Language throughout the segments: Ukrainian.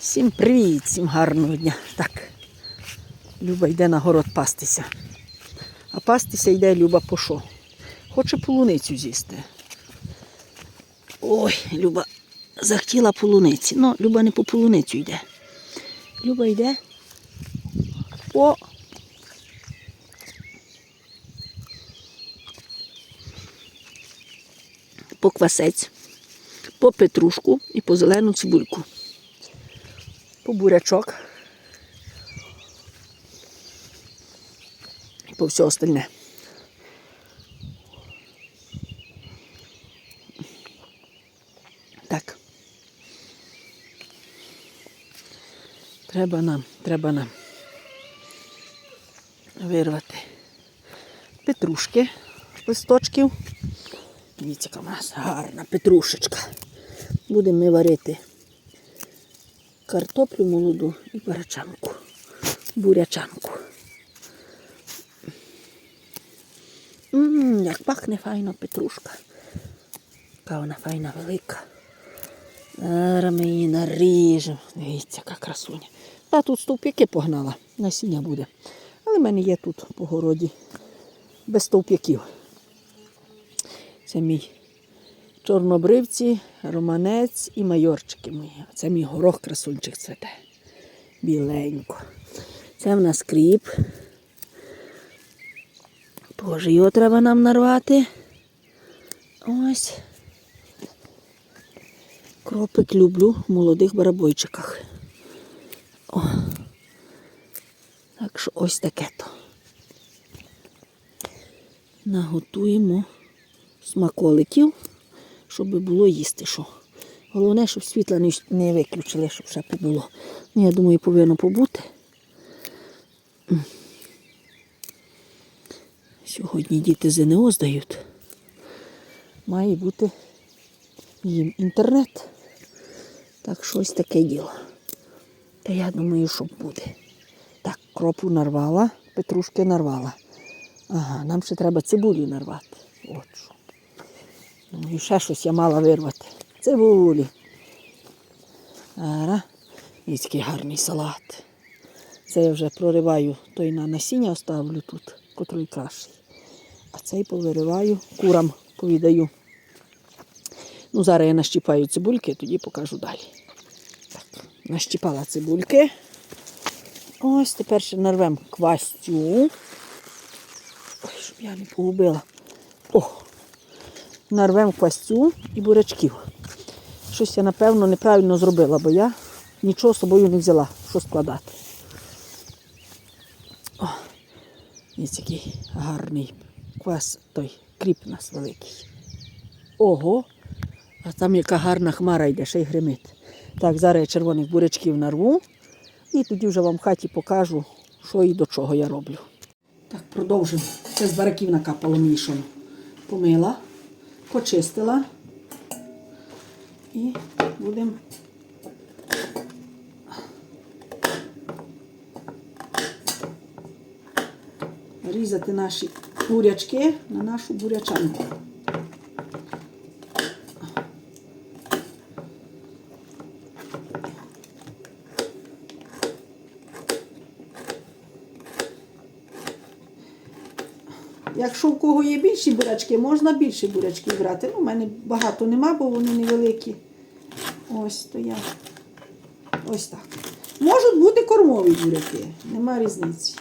Всім привіт, всім гарного дня. Так, Люба йде на город пастися. А пастися йде Люба по що? Хоче полуницю з'їсти. Ой, Люба захотіла полуниці. Ну, Люба не по полуницю йде. Люба йде по. По квасець, по петрушку і по зелену цибульку по бурячок і по все остальне. Так. Треба нам, треба нам вирвати петрушки листочків. Дивіться, яка в нас гарна петрушечка. Будемо ми варити картоплю молоду і барачанку, бурячанку. Ммм, як пахне файно петрушка. Яка вона файна велика. Зараз ми її наріжемо. Дивіться, яка красуня. Та тут стовп'яки погнала, насіння буде. Але в мене є тут по городі без стовп'яків. Це мій чорнобривці, романець і майорчики мої. Це мій горох красунчик цвете. Біленько. Це в нас кріп. Боже, його треба нам нарвати. Ось. Кропик люблю в молодих барабойчиках. О. Так що ось таке то. Наготуємо смаколиків щоб було їсти що. Головне, щоб світла не, виключили, щоб ще побуло. Ну, я думаю, повинно побути. Сьогодні діти ЗНО здають. Має бути їм інтернет. Так щось таке діло. Та я думаю, що буде. Так, кропу нарвала, петрушки нарвала. Ага, нам ще треба цибулю нарвати. От що. Ну, і ще щось я мала вирвати. Цибулі. Ара. І гарний салат. Це я вже прориваю, той на насіння оставлю тут, котрий кращий. А цей повириваю, курам повідаю. Ну, зараз я нащіпаю цибульки, тоді покажу далі. Так, нащіпала цибульки. Ось тепер ще нарвемо квастю. Ой, щоб я не погубила. О! Нарвемо квасцю і бурячків. Щось я, напевно, неправильно зробила, бо я нічого з собою не взяла, що складати. О, ось який гарний квас, той кріп у нас великий. Ого! А там яка гарна хмара йде, ще й гримить. Так, зараз я червоних бурячків нарву і тоді вже вам в хаті покажу, що і до чого я роблю. Так, продовжимо. Це з бараків накапало мішано. Помила почистила і будемо різати наші бурячки на нашу бурячанку. Якщо в кого є більші бурячки, можна більші бурячки брати. Ну, У мене багато нема, бо вони невеликі. Ось то я. Ось так. Можуть бути кормові буряки, нема різниці.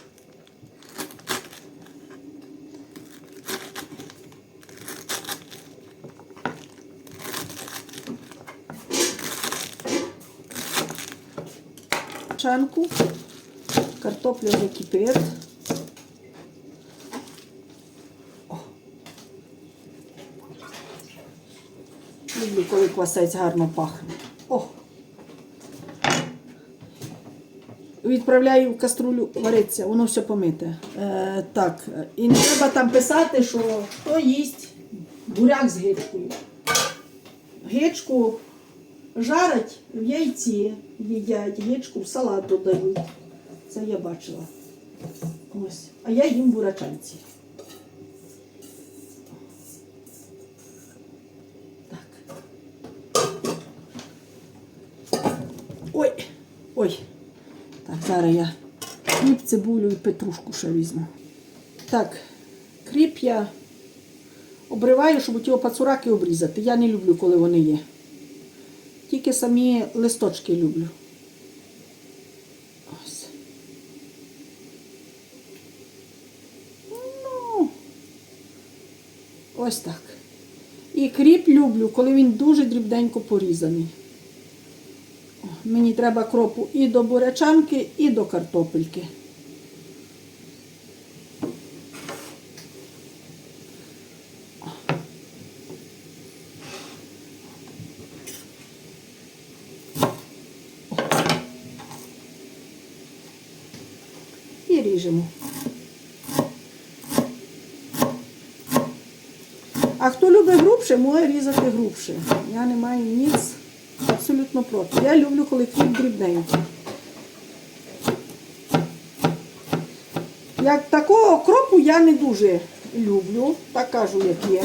Чанку, картопля вже Люблю, коли квасець гарно пахне. О! Відправляю в каструлю вариться, воно все помите. Е, так, і не треба там писати, що хто їсть буряк з гичкою. Гичку жарять в яйці, їдять, гичку в салат додають. Це я бачила. Ось. А я їм бурачанці. Ой, так, зараз я хліб, цибулю і петрушку ще візьму. Так, кріп я обриваю, щоб ті пацураки обрізати. Я не люблю, коли вони є. Тільки самі листочки люблю. Ось. Ну, ось так. І кріп люблю, коли він дуже дрібненько порізаний. Мені треба кропу і до бурячанки, і до картопельки. І ріжемо. А хто любить грубше, може різати грубше. Я не маю ніц абсолютно проти. Я люблю, коли хліб дрібненький. Як такого кропу я не дуже люблю, так кажу, як є.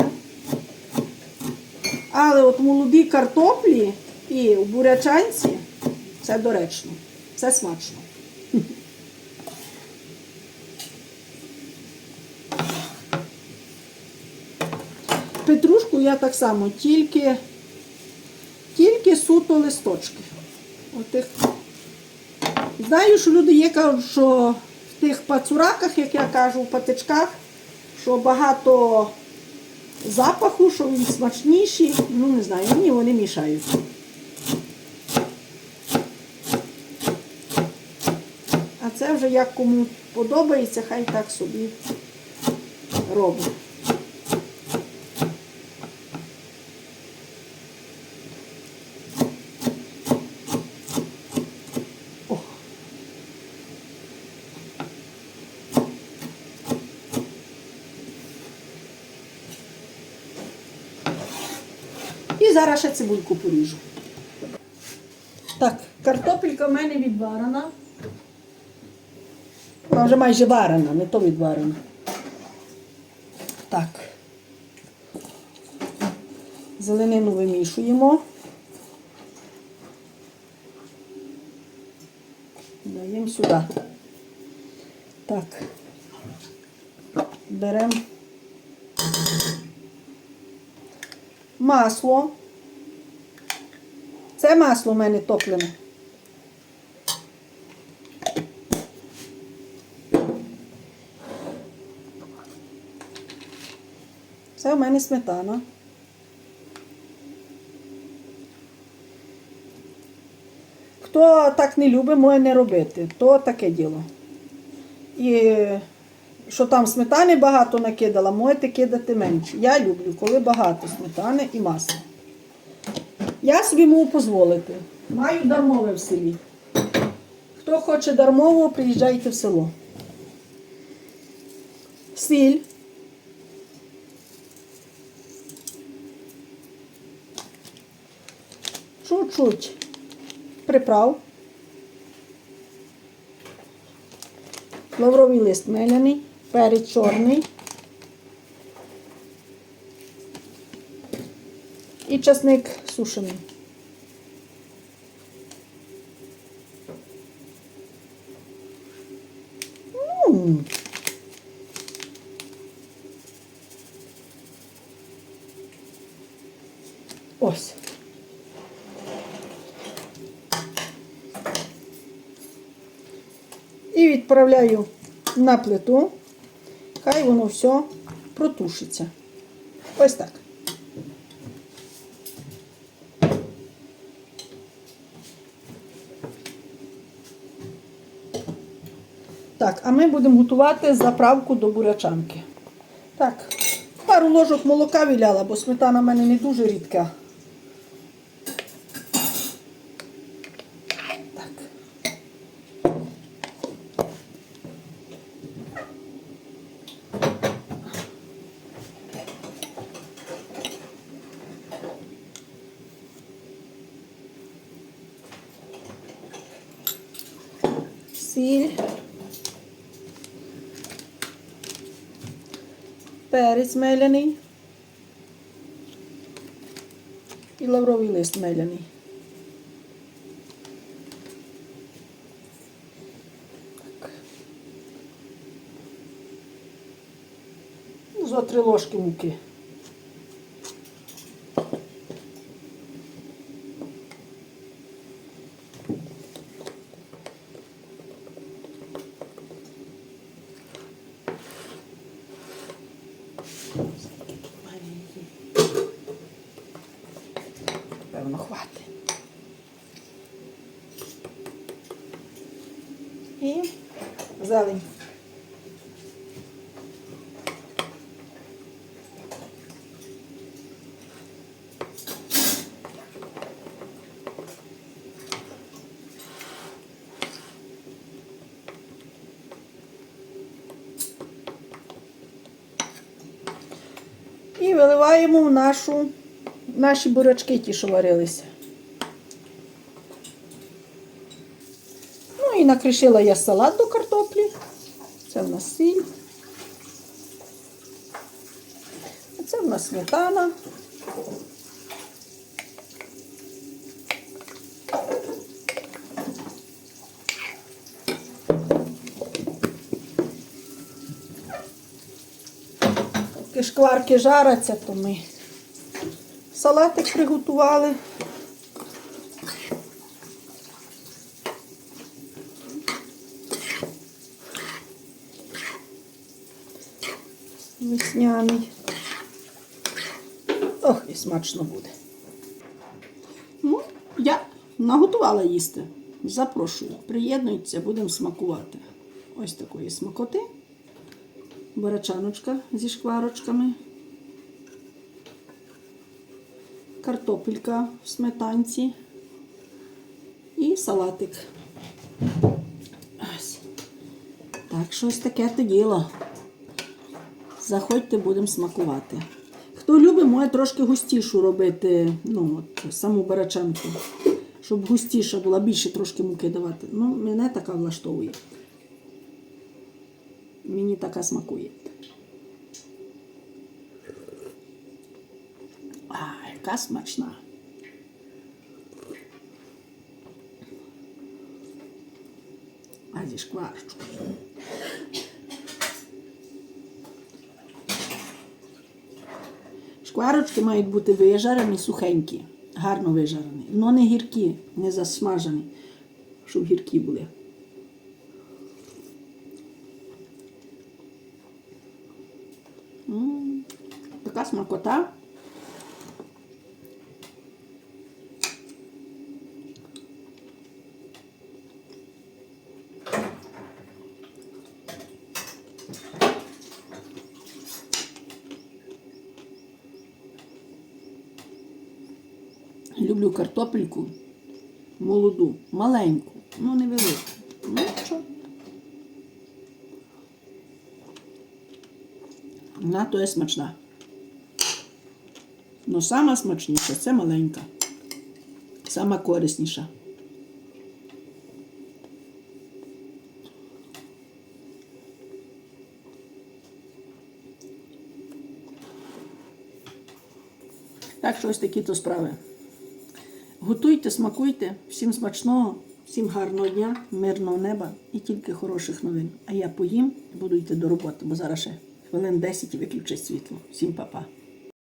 Але от молоді картоплі і в бурячанці це доречно, це смачно. Петрушку я так само, тільки, суто листочки. Отих. Знаю, що люди є, кажуть, що в тих пацураках, як я кажу, в патичках, що багато запаху, що він смачніший. Ну, не знаю, мені вони мішають. А це вже як кому подобається, хай так собі робить. Зараз ще цибульку поріжу. Так, картопелька в мене відварена. Вона вже майже варена, не то відварена. Так. Зеленину вимішуємо. Даємо сюди. Так. Беремо масло. Це масло в мене топлене. Це в мене сметана. Хто так не любить, може не робити. То таке діло. І що там сметани багато накидала, можете кидати менше. Я люблю, коли багато сметани і масла. Я собі можу дозволити. Маю дармове в селі. Хто хоче дармово, приїжджайте в село. Сіль. Чуть-чуть приправ. Лавровий лист меляний, перець чорний. І часник сушений. М. Ось. І відправляю на плиту. Хай воно все протушиться. Ось так. Так, а ми будемо готувати заправку до бурячанки. Так, пару ложок молока віляла, бо сметана в мене не дуже рідка. Сіль. перець меляний і лавровий лист меляний. Так. Ну, три ложки муки. Певно, хватить. І зелень. І виливаємо в нашу, наші бурячки, ті, що варилися. Ну і накришила я салат до картоплі. Це в нас сіль. А це в нас сметана. Поки шкварки жаряться, то ми салатик приготували. Весняний. Ох, і смачно буде. Ну, я наготувала їсти. Запрошую. Приєднуйтеся, будемо смакувати. Ось такої смакоти. Барачаночка зі шкварочками. Картопелька в сметанці. І салатик. Ось. Так, щось таке то діло. Заходьте, будемо смакувати. Хто любить, може трошки густішу робити, ну, от, саму барачанку. Щоб густіша була, більше трошки муки давати. Ну, мене така влаштовує. Мені така смакує. А, яка смачна. А зі шкварочкою. Шкварочки мають бути вижарені, сухенькі, гарно вижарені. але не гіркі, не засмажені, щоб гіркі були. М, Така смакота. Люблю картопельку молоду, маленьку, ну невелику. Ну що? Вона то є смачна. Ну, сама смачніша це маленька. Сама корисніша. Так що ось такі то справи. Готуйте, смакуйте, всім смачного, всім гарного дня, мирного неба і тільки хороших новин. А я поїм і буду йти до роботи, бо зараз ще хвилин 10 і виключить світло. Всім па-па.